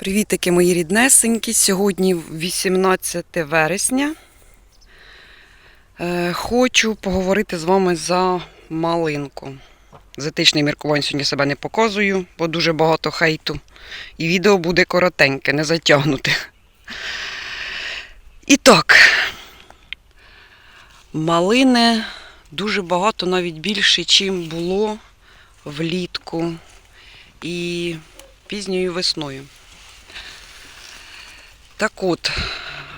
Привітики, мої ріднесенькі. Сьогодні 18 вересня. Е, Хочу поговорити з вами за малинку. З міркуванням сьогодні себе не показую, бо дуже багато хейту. І відео буде коротеньке, не затягнуте. І так, малини дуже багато, навіть більше, чим було влітку і пізньою весною. Так от,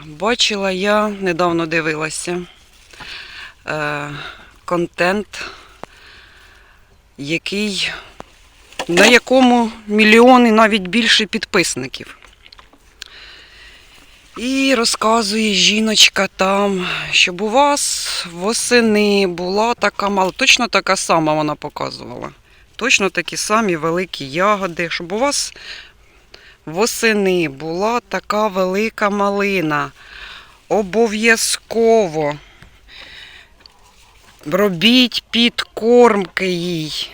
бачила я, недавно дивилася е, контент, який, на якому мільйони навіть більше підписників. І розказує жіночка там, щоб у вас восени була така мала, точно така сама вона показувала. Точно такі самі великі ягоди, щоб у вас восени була така велика малина. Обов'язково робіть підкормки їй.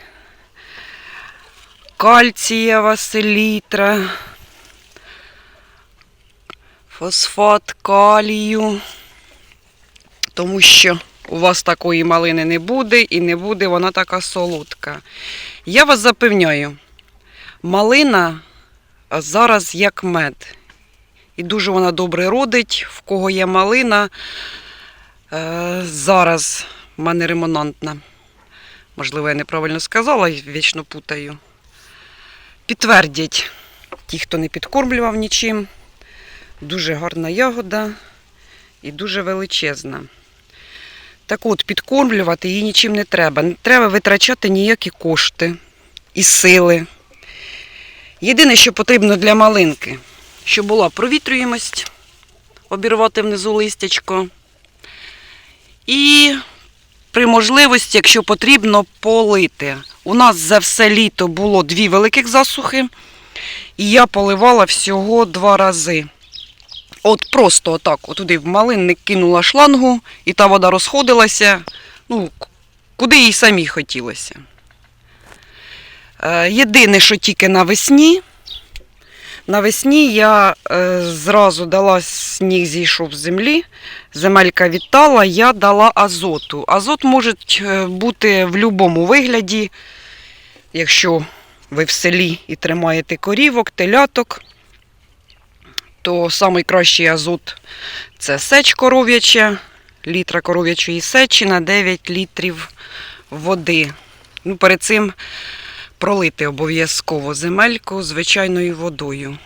Кальцієва селітра, фосфат калію, тому що у вас такої малини не буде і не буде вона така солодка. Я вас запевняю, малина зараз як мед. І дуже вона добре родить. В кого є малина, е, зараз в мене ремонантна. Можливо, я неправильно сказала, вічно путаю. Підтвердять ті, хто не підкормлював нічим. Дуже гарна ягода і дуже величезна. Так от, підкормлювати її нічим не треба. Не треба витрачати ніякі кошти і сили. Єдине, що потрібно для малинки, щоб була провітрюємость, обірвати внизу листячко. І при можливості, якщо потрібно, полити. У нас за все літо було дві великих засухи, і я поливала всього два рази. От просто отак, отуди в малинник кинула шлангу, і та вода розходилася, ну, куди їй самі хотілося. Е, Єдине, що тільки навесні. Навесні я е, зразу дала сніг зійшов з землі, земелька відтала, я дала азоту. Азот може е, бути в будь-якому вигляді, якщо ви в селі і тримаєте корівок, теляток, то найкращий азот це сеч коров'яча, літра коров'ячої сечі на 9 літрів води. Ну, перед цим пролити обов'язково земельку звичайною водою.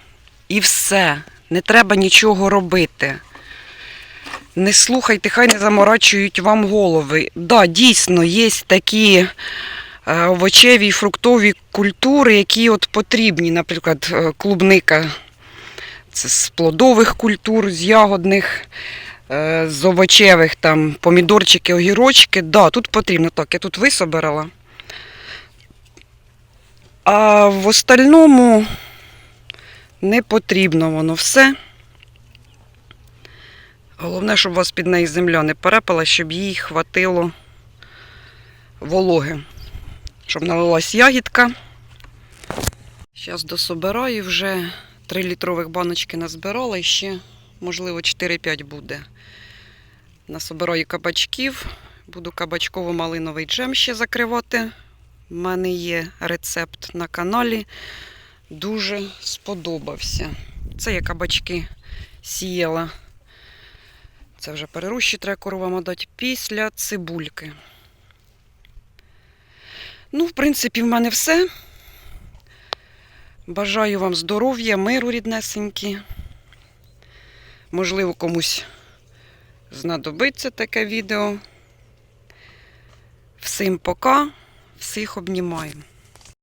І все. Не треба нічого робити. Не слухайте, хай не заморачують вам голови. Да, дійсно, є такі е, овочеві і фруктові культури, які от потрібні, наприклад, е, клубника. Це з плодових культур, з ягодних, е, з овочевих, там, помідорчики, огірочки. Да, тут потрібно. Так, я тут висобирала. А в остальному не потрібно воно все. Головне, щоб у вас під неї земля не перепала, щоб їй хватило вологи, щоб налилась ягідка. Зараз дособираю вже 3 літрових баночки назбирала і ще, можливо, 4-5 буде. Насобираю кабачків, буду кабачково-малиновий джем ще закривати. У мене є рецепт на каналі. Дуже сподобався. Це я кабачки сіяла. Це вже перерощі треба коровам дати після цибульки. Ну, в принципі, в мене все. Бажаю вам здоров'я, миру ріднесенькі. Можливо, комусь знадобиться таке відео. Всім пока. Всіх обнімаю.